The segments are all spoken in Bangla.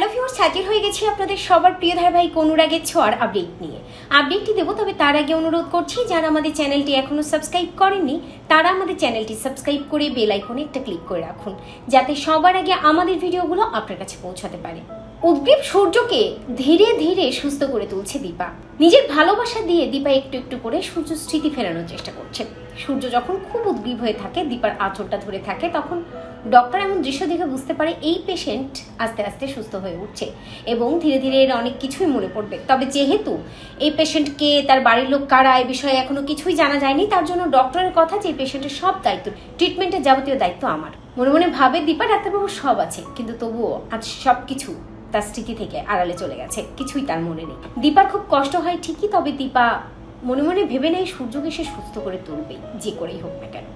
হ্যালো ভিউর্স হাজির হয়ে গেছি আপনাদের সবার প্রিয় ধারাবাহিক অনুরাগের ছোঁয়ার আপডেট নিয়ে। আপডেটটি দেবো, তবে তার আগে অনুরোধ করছি, যারা আমাদের চ্যানেলটি এখনও সাবস্ক্রাইব করেননি, তারা আমাদের চ্যানেলটি সাবস্ক্রাইব করে বেল আইকনে একটা ক্লিক করে রাখুন, যাতে সবার আগে আমাদের ভিডিওগুলো আপনার কাছে পৌঁছাতে পারে। উদ্গ্রীব সূর্যকে ধীরে ধীরে সুস্থ করে তুলছে দীপা। নিজের ভালোবাসা দিয়ে দীপা একটু একটু করে সূর্য স্মৃতি ফেরানোর চেষ্টা করছে। সূর্য যখন খুব উদ্গ্রীব হয়ে থাকে, দীপার আঁচলটা ধরে থাকে, তখন ডক্টর এমন দৃশ্য দেখে বুঝতে পারে এই পেশেন্ট আস্তে আস্তে সুস্থ হয়ে উঠছে এবং ধীরে ধীরে এর অনেক কিছুই মনে পড়বে। তবে যেহেতু এই পেশেন্টকে তার বাড়ির লোক কারা, এ বিষয়ে এখনও কিছুই জানা যায়নি, তার জন্য ডক্টরের কথা যে পেশেন্টের সব দায়িত্ব ট্রিটমেন্টের যাবতীয় দায়িত্ব আমার। মনে মনে ভাবে, দীপা, ডাক্তারবাবু সব আছে, কিন্তু তবুও আজ সব কিছু তার স্মৃতি থেকে আড়ালে চলে গেছে, কিছুই তার মনে নেই। দীপার খুব কষ্ট হয় ঠিকই, তবে দীপা মনে মনে ভেবে নেয় সূর্যকে সে সুস্থ করে তুলবেই যে করেই হোক না কেন।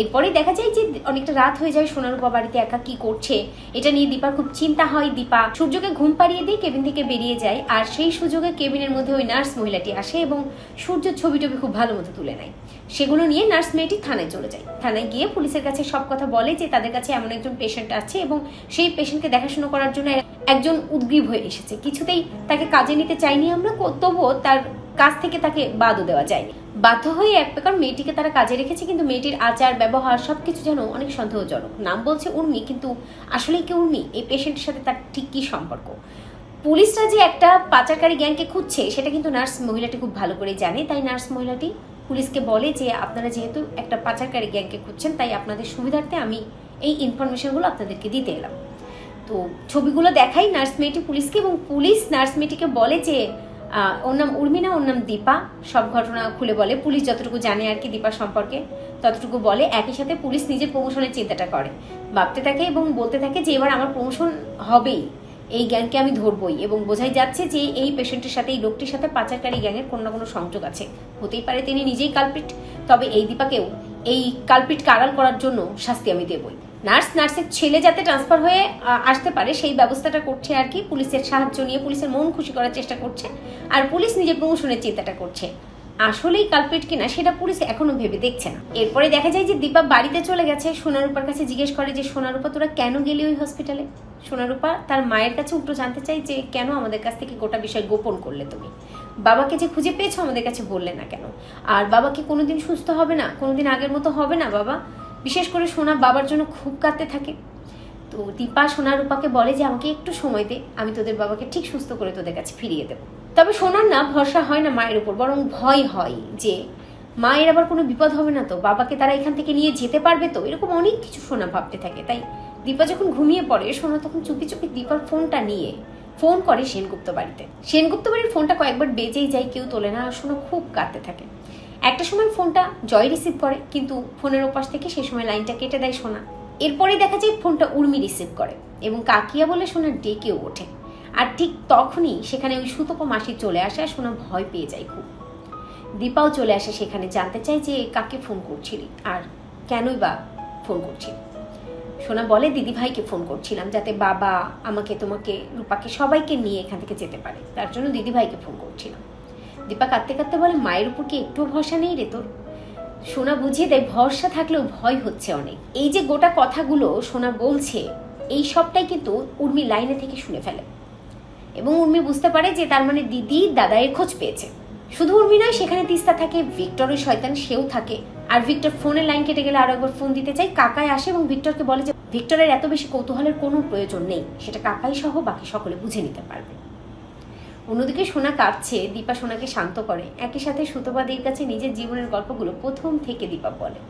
এরপরে দেখা যায় যে অনেকটা রাত হয়ে যায় সোনারূপা বাড়িতে একা কি করছে, এটা নিয়ে দীপার খুব চিন্তা হয়। দীপা সূর্যকে ঘুম পাড়িয়ে দিয়ে, কেবিন থেকে বেরিয়ে যায়, আর সেই সুযোগে কেবিনের মধ্যে ওই নার্স মহিলাটি আসে এবং সূর্যের ছবি টবি খুব ভালো মতো তুলে নেয়। সেগুলো নিয়ে নার্স মেয়েটি থানায় চলে যায়। থানায় গিয়ে পুলিশের কাছে সব কথা বলে যে তাদের কাছে এমন একজন পেশেন্ট আছে এবং সেই পেশেন্টকে দেখাশোনা করার জন্য একজন উদ্গ্রীব হয়ে এসেছে। কিছুতেই তাকে কাজে নিতে চাইনি আমরা তবুও তার কাজ থেকে তাকে বাদও দেওয়া যায়নি। বাধ্য হয়ে এক প্রকার মেয়েটিকে তারা কাজে রেখেছে, কিন্তু মেয়েটির আচার, ব্যবহার সবকিছু যেন অনেক সন্দেহজনক। নাম বলছে উর্মি, কিন্তু আসলে কি উর্মি? এই পেশেন্টের সাথে তার ঠিক কি সম্পর্ক? পুলিশরা যে একটা পাচারকারী গ্যাংকে খুঁজছে, সেটা কিন্তু নার্স মহিলাটি খুব ভালো করে জানে। তাই নার্স মহিলাটি পুলিশকে বলে যে, আপনারা যেহেতু একটা পাচারকারী গ্যাংকে খুঁজছেন, তাই আপনাদের সুবিধার্থে আমি এই ইনফরমেশনগুলো আপনাদেরকে দিতে এলাম। তো ছবিগুলো দেখাই নার্স মেয়েটি পুলিশকে এবং পুলিশ নার্স মেয়েটিকে বলে যে ওর নাম উর্মিনা, ওর নাম দীপা। সব ঘটনা খুলে বলে। পুলিশ যতটুকু জানে আর কি দীপা সম্পর্কে, ততটুকু বলে। একই সাথে পুলিশ নিজের প্রমোশনের চিন্তাটা করে। ভাবতে থাকে এবং বলতে থাকে যে, এবার আমার প্রমোশন হবেই। এই গ্যাংকে আমি ধরবই এবং বোঝাই যাচ্ছে যে, এই পেশেন্টের সাথে, এই লোকটির সাথে পাচারকারী গ্যাংয়ের কোনো না কোনো সংযোগ আছে। হতেই পারে তিনি নিজেই কালপিট তবে এই দীপাকেও এই কালপিটকে আড়াল করার জন্য শাস্তি আমি দেবই। নার্স, নার্সের ছেলে যাতে ট্রান্সফার হয়ে আসতে পারে, সেই ব্যবস্থাটা করছে আর কি। পুলিশের সাহায্য নিয়ে পুলিশের মন খুশি করার চেষ্টা করছে। আর পুলিশ নিজের প্রমোশনের চিন্তাটা করছে। আসলেই কালপিট কিনা, সেটা পুলিশ এখনও ভেবে দেখছে না। এরপরে দেখা যায় যে দীপা বাড়িতে চলে গেছে। সোনারূপার কাছে জিজ্ঞেস করে যে, সোনারূপা, তোরা কেন গেলি ওই হসপিটালে সোনারূপা তার মায়ের কাছে উল্টো জানতে চাই যে, কেন আমাদের কাছ থেকে গোটা বিষয় গোপন করলে তুমি? বাবাকে যে খুঁজে পেয়েছ আমাদের কাছে বললে না কেন? আর বাবাকে কোনোদিন সুস্থ হবে না? কোনোদিন আগের মতো হবে না, বাবা? বিশেষ করে সোনা বাবার জন্য খুব কাঁদতে থাকে। তো দীপা সোনা রূপাকে বলে যে, আমাকে একটু সময় দে, আমি তোদের বাবাকে ঠিক সুস্থ করে তোদের কাছে ফিরিয়ে দেবো। তবে সোনার না, ভরসা হয় না মায়ের উপর, বরং ভয় হয় যে, মায়ের আবার কোনো বিপদ হবে না তো? বাবাকে তারা এখান থেকে নিয়ে যেতে পারবে তো? এরকম অনেক কিছু সোনা ভাবতে থাকে। তাই দীপা যখন ঘুমিয়ে পড়ে, সোনা তখন চুপি চুপি দীপার ফোনটা নিয়ে ফোন করে সেনগুপ্ত বাড়িতে। সেনগুপ্ত বাড়ির ফোনটা কয়েকবার বেজেই যায়, কেউ তোলে না, আর সোনা খুব কাঁদতে থাকে। একটা সময় ফোনটা জয় রিসিভ করে, কিন্তু ফোনের ওপাশ থেকে সেই সময় লাইনটা কেটে দেয় সোনা। এরপরেই দেখা যায় ফোনটা উর্মি রিসিভ করে এবং কাকিয়া বলে সোনা ডেকেও ওঠে। আর ঠিক তখনই সেখানে ওই সুতপা মাসি চলে আসে আর সোনা ভয় পেয়ে যায় খুব। দীপাও চলে আসে সেখানে জানতে চায় যে কাকে ফোন করছিলি আর কেনই বা ফোন করছিলি। সোনা বলে, দিদি ভাইকে ফোন করছিলাম যাতে বাবা আমাকে, তোমাকে, রূপাকে সবাইকে নিয়ে এখান থেকে যেতে পারে। তার জন্য দিদি ভাইকে ফোন করছিলাম। দীপা কাঁদতে কাঁদতে বলে, মায়ের উপর কি একটু ভরসা নেই রে তোর? সোনা বুঝিয়ে দেয়, ভরসা থাকলেও ভয় হচ্ছে অনেক। এই যে গোটা কথাগুলো সোনা বলছে, এই সবটাই কিন্তু উর্মি লাইনে থেকে শুনে ফেলে। এবং উর্মি বুঝতে পারে যে তার মানে দিদি দাদাইয়ের খোঁজ পেয়েছে। শুধু উর্মি নয়, সেখানে তিস্তা থাকে ভিক্টরের শয়তান, সেও থাকে। আর ভিক্টর ফোনের লাইন কেটে গেলে আরও একবার ফোন দিতে চাই কাকায় আসে এবং ভিক্টরকে বলে যে, ভিক্টরের এত বেশি কৌতূহলের কোনো প্রয়োজন নেই, সেটা কাকাই সহ বাকি সকলে বুঝে নিতে পারবে। অন্যদিকে সোনা কাঁদছে, দীপা সোনাকে শান্ত করে। একই সাথে সুতপাদির কাছে নিজের জীবনের গল্পগুলো প্রথম থেকে দীপা বলে।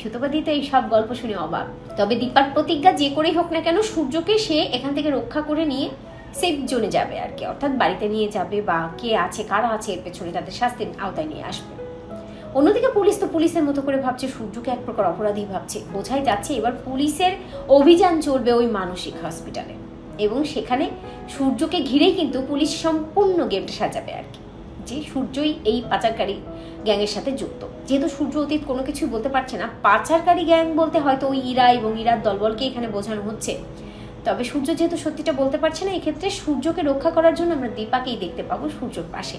সুতপাদি তো এই সব গল্প শুনে অবাক। তবে দীপার প্রতিজ্ঞা যে করেই হোক না কেন, সূর্যকে সে এখান থেকে রক্ষা করে নিয়ে সেফ জোনে যাবে আর কি। অর্থাৎ বাড়িতে নিয়ে যাবে বা কে আছে, কারা আছে, এর পেছনে তাদের শাস্তির আওতায় নিয়ে আসবে। অন্যদিকে পুলিশ তো পুলিশের মতো করে ভাবছে, সূর্যকে এক প্রকার অপরাধী ভাবছে। বোঝাই যাচ্ছে এবার পুলিশের অভিযান চলবে ওই মানসিক হসপিটালে এবং সেখানে সূর্যকে ঘিরেই কিন্তু পুলিশ সম্পূর্ণ গেমটা সাজাবে আর কি। যে সূর্যই এই পাচারকারী গ্যাংয়ের সাথে যুক্ত। যেহেতু সূর্য অতীত কোনো কিছুই বলতে পারছে না, পাচারকারী গ্যাং বলতে হয়তো ওই ইরা এবং ইরার দলবলকে এখানে বোঝানো হচ্ছে। তবে সূর্য যেহেতু সত্যিটা বলতে পারছে না, এক্ষেত্রে সূর্যকে রক্ষা করার জন্য আমরা দীপাকেই দেখতে পাবো সূর্যর পাশে।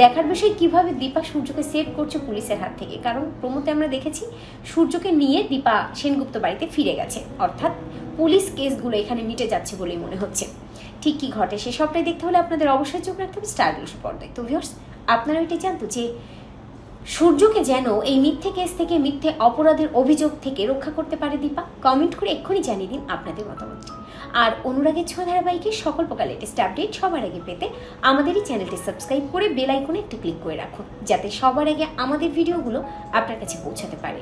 দেখার বিষয়, কীভাবে দীপা সূর্যকে সেভ করছে পুলিশের হাত থেকে। কারণ প্রমোতে আমরা দেখেছি, সূর্যকে নিয়ে দীপা সেনগুপ্ত বাড়িতে ফিরে গেছে। অর্থাৎ পুলিশ কেসগুলো এখানে মিটে যাচ্ছে বলেই মনে হচ্ছে। ঠিক কী ঘটে সে সবটাই দেখতে হলে আপনাদের অবশ্যই চোখ রাখতে হবে স্টার পর্দায়। তো ভিউয়ার্স আপনারা এটাই জানতো যে সূর্যকে যেন এই মিথ্যে কেস থেকে, মিথ্যে অপরাধের অভিযোগ থেকে রক্ষা করতে পারে দীপা কমেন্ট করে এক্ষুনি জানিয়ে দিন আপনাদের মতামতটি। আর অনুরাগের ছোঁয়া ধারাবাহিকের সকল প্রকার লেটেস্ট আপডেট সবার আগে পেতে আমাদের এই চ্যানেলটি সাবস্ক্রাইব করে বেল আইকনে একটু ক্লিক করে রাখুন, যাতে সবার আগে আমাদের ভিডিওগুলো আপনার কাছে পৌঁছাতে পারে।